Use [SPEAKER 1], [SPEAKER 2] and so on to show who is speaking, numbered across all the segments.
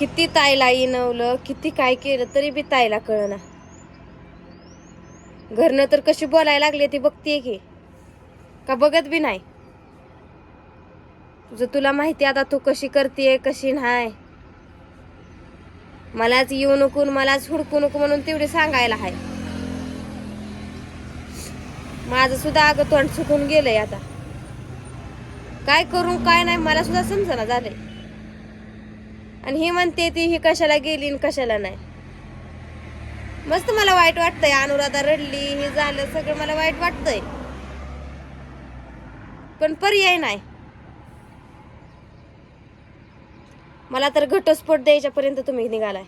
[SPEAKER 1] किती ताईला इनवलं किती काय केलं तरी बी ताईला कळना. घरनं तर कशी बोलायला लागली ती बघतीये की. का बघत बी नाही. तुझं तुला माहिती आता तू कशी करतीये कशी नाही. मलाच येऊ नको मलाच हुडकू नको म्हणून तेवढे सांगायला हाय. माझं सुद्धा अगं तोंड चुकून गेलंय आता. काय करू काय नाही मला सुद्धा समजना झालंय. आणि ही म्हणते ती ही कशाला गेली आणि कशाला नाही. मस्त मला वाईट वाटतंय अनुराधा रडली हे झालं सगळं मला वाईट वाटतंय. पण पर्याय नाही. मला तर घटस्फोट द्यायच्या पर्यंत तुम्ही निघालाय.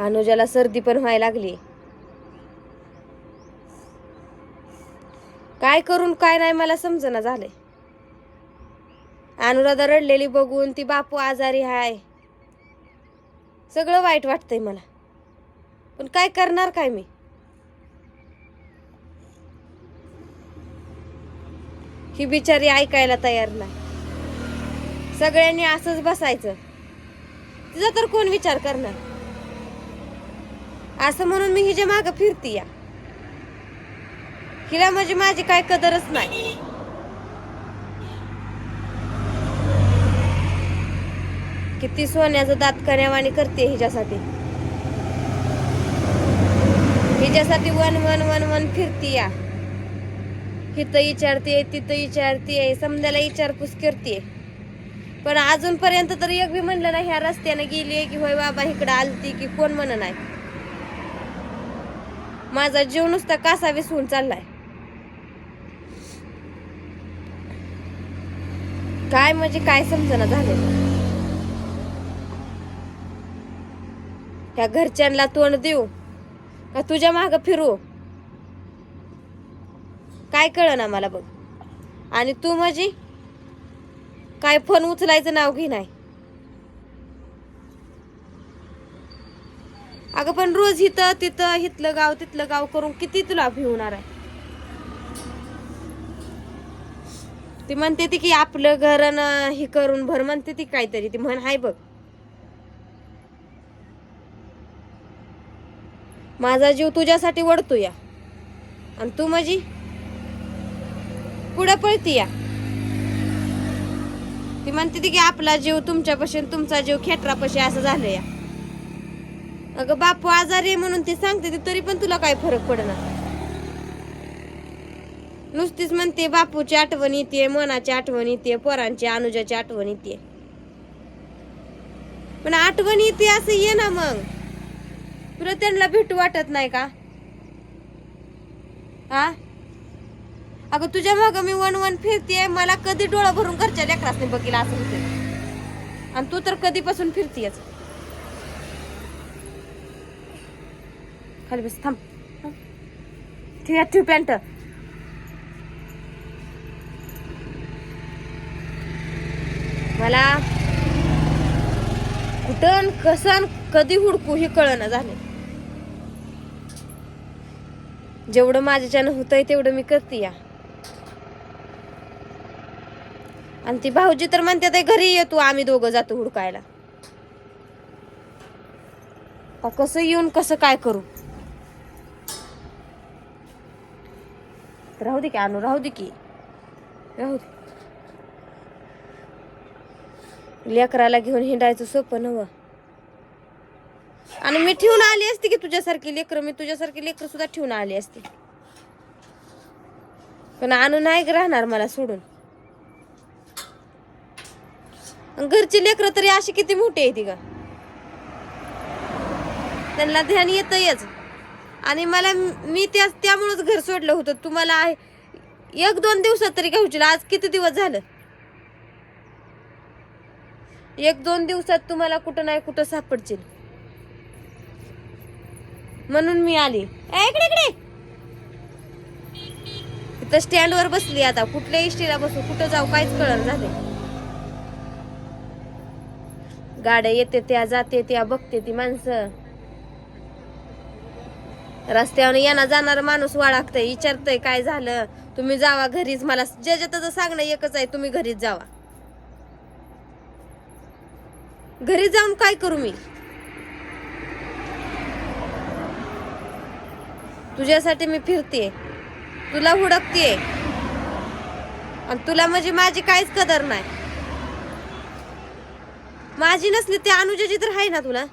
[SPEAKER 1] अनुजाला सर्दी पण व्हायला लागली. काय करून काय नाही मला समजना झालंय. अनुराधा रडलेली बघून ती बापू आजारी हाय. सगळं वाईट वाटतंय मला. पण काय करणार काय मी? ही बिचारी ऐकायला तयार नाही. सगळ्यांनी असंच बसायचं. तिचा तर कोण विचार करणार? असं म्हणून मी हिच्या माग फिरती या हिला म्हणजे माझी काय कदरच नाही. किती सोन्याचं दात कण्यावाणी करते हिच्यासाठी. हिच्यासाठी वन वन वन वन फिरती या. हिथं विचारते तिथं विचारते समजायला विचारपूस करते पण अजूनपर्यंत तर एक बी म्हणलं नाही ह्या रस्त्याने गेली की होय बाबा इकडं आलती की कोण म्हण नाही. माझा जीव नुसता कासा विसवून चाललाय. काय म्हणजे काय समजना झालं? ह्या घरच्यांना तोंड देऊ का तुझ्या माग फिरू? काय कळ ना मला बघ. आणि तू माझी काय फोन उचलायचं नाव घे नाही. अगं पण रोज इथं तिथं हिथलं गाव तिथलं गाव करून किती तुला भिवणार आहे? ती म्हणते ती की आपलं घर हे करून भर म्हणते ती काहीतरी. ती म्हण हाय बघ माझा जीव तुझ्यासाठी वडतो या. आणि तू माझी पुढे पळती या. ती म्हणते ती की आपला जीव तुमच्यापाशी तुमचा जीव खेटरापाशी असं झालं या. अगं बापू आजारी आहे म्हणून ती सांगते ती तरी पण तुला काय फरक पडणार. नुसतीच म्हणते बापूची आठवण येते मनाची आठवण येते पोरांची अनुजाची आठवण येते. पण आठवण येते असं ये ना मग. तुला त्यांना भेटू वाटत नाही का? हा? अगं तुझ्या माग मी वन वन फिरतीये. मला कधी डोळा भरून घरच्या लेकरासने बघितलं असं होते. आणि तू तर कधीपासून फिरतीयच खाली बस थांब. ठीक आहे ठेव पॅन्ट. मला कुठं कसन कसं कधी हुडकू हे कळणं झाले जेवढं माझ्याच्यानं होतंय तेवढं मी करते या. आणि ती भाऊजी तर म्हणते ते घरी येतो आम्ही दोघं जातो हुडकायला. आता कसं येऊन कसं काय करू? राहू दे की आणू राहू दे की. राहू दे. लेकराला घेऊन हिंडायचं सोपं नव आणि मी ठेवून आली असती की तुझ्यासारखी लेकर मी तुझ्यासारखी लेकर सुद्धा ठेवून आली असती. पण आणू नाही राहणार मला सोडून. घरची लेकर तरी अशी किती मोठी आहे ती का त्यांना ध्यान येतच आणि मला मी त्या त्यामुळेच घर सोडलं होतं. तुम्हाला एक दोन दिवसात तरी घ्यायची आज किती दिवस झालं? एक दोन दिवसात तुम्हाला कुठं नाही कुठं सापडतील. म्हणून मी आली. ए, इकडे इकडे. इथं स्टँडवर बसली आता. कुठल्या इष्टीला बसू कुठं जाऊ काहीच कळलं झाले. गाड्या येते त्या जाते त्या बघते ती माणसं. रस्त्यावर येणार जाणार माणूस वाळागतय विचारतय काय झालं? तुम्ही जावा घरीच मला जे जे त्याचं सांगणं एकच आहे तुम्ही घरीच जावा. घरी जाऊन काय करू मी? तुझ्यासाठी मी फिरते तुला हुडकते आणि तुला म्हणजे माझी काहीच कदर नाही. माझी नसली ते अनुजाची तर आहे ना तुला?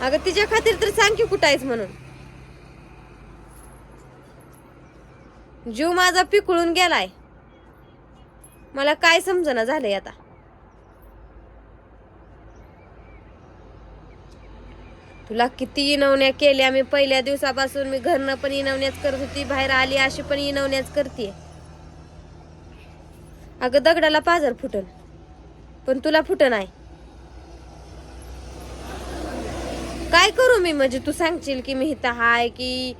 [SPEAKER 1] अगं तिच्या खातीर तर सांग की कुठं आहेस म्हणून. जीव माझा पिकळून गेलाय. मला काय समजना झालंय आता? तुला किती इनवण्या केल्या? मी पहिल्या दिवसापासून मी घरनं पण इनवण्याच करत होती बाहेर आली अशी पण इनवण्याच करते. अगं दगडाला पाजर फुटल पण तुला फुटन आहे काय करू मी? म्हणजे तू सांगशील की मी इथं हाय की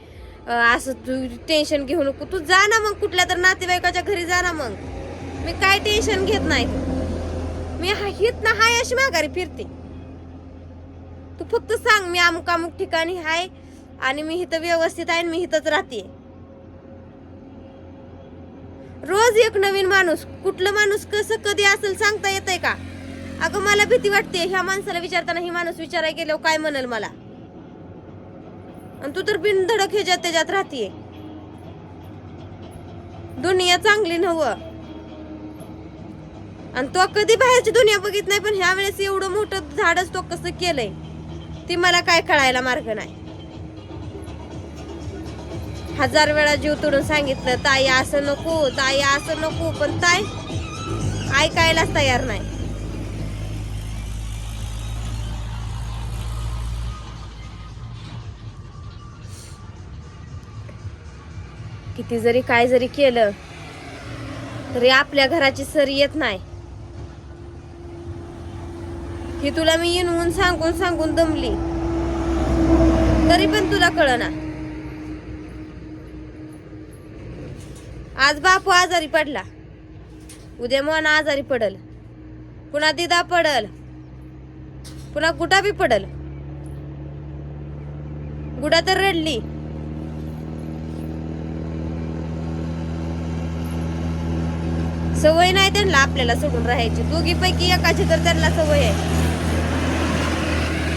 [SPEAKER 1] असं तू टेन्शन घेऊ नको. तू जा ना मग कुठल्या तर नातेवाईकाच्या घरी जा ना मग. मी काय टेन्शन घेत नाही. मी हा- हित ना हाय अशी माघारी फिरते. तू फक्त सांग मी अमुक अमुक ठिकाणी आहे आणि मी इथं व्यवस्थित आहे आणि मी इथंच राहते. रोज एक नवीन माणूस कुठलं माणूस कसं कधी असेल सांगता येतंय का? अगं मला भीती वाटते ह्या माणसाला विचारताना ही माणूस विचारायला गेल्यावर काय म्हणेल मला? आणि तू तर बिनधडक ह्याच्यात त्याच्यात राहतीये. दुनिया चांगली नव आणि तो कधी बाहेरची दुनिया बघित नाही पण ह्या वेळेस एवढं मोठं झाडच तो कसं केलंय? ती मला काय कळायला मार्ग नाही. हजार वेळा जीव तोडून सांगितलं ताई असं नको ताई असं नको पण ताई ऐकायलाच तयार नाही. किती जरी काय जरी केलं तरी आपल्या घराची सर येत नाही. ही तुला मी येऊन सांगून सांगून दमली. तरी पण तुला कळना. आज बापू आजारी पडला. उद्या मन आजारी पडल. पुन्हा दिदा पडल. पुन्हा गुटा बी पडल. गुडा तर रडली. सवय नाही त्यांना आपल्याला सोडून राहायची. दोघी पैकी एकाची तर त्यांना सवय आहे.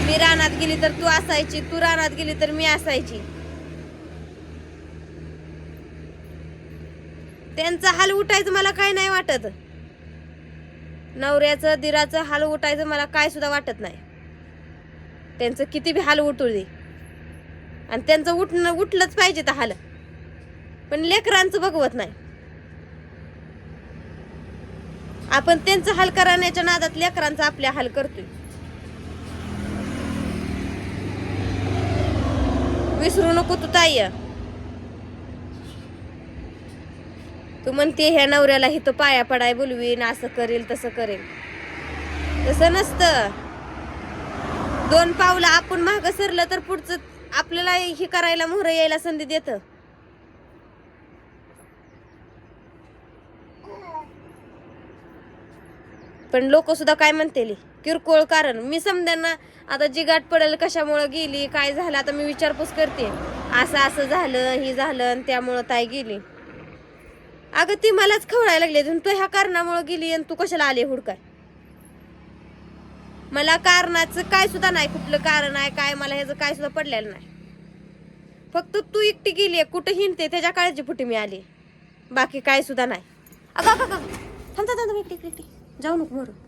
[SPEAKER 1] मी रानात गेली तर तू असायची तू रानात गेली तर मी असायची. त्यांचा हाल उठायचं मला काय नाही वाटत. नवऱ्याचं दिराचं हाल उठायचं मला काय सुद्धा वाटत नाही. त्यांचं किती बी हाल उठू दे. आणि त्यांचं उठणं उठलंच पाहिजे तर हाल. पण लेकरांचं बघवत नाही. आपण त्यांचं हाल करण्याच्या नादात लेकरांचा आपल्या हाल करतोय. विसरू नको तू ताई. तू म्हणते ह्या नवऱ्याला तो पाया पडाय बोलवीन असं करेल तसं करेल. तसं नसतं. दोन पावलं आपण माग सरलं तर पुढचं आपल्याला हे करायला मोहरं यायला संधी देतं. पण लोक सुद्धा काय म्हणतील? किरकोळ कारण. मी समजांना आता जी गाठ पडेल कशामुळं गेली काय झालं आता मी विचारपूस करते. असं असं झालं हे झालं आणि त्यामुळं ताई गेली. अगं ती मलाच खवळायला लागली. तू ह्या कारणामुळं गेली आणि तू कशाला आली हुडकाय? मला कारणाचं काय सुद्धा नाही. कुठलं कारण आहे काय मला ह्याचं काय सुद्धा पडलेलं नाही. फक्त तू एकटी गेली आहे. कुठं हिंडते त्याच्या काळजी फुटी मी आली. बाकी काय सुद्धा नाही. अगं अगं अगं. थांब थांब एकटी, एकटी जाऊ नको बरं.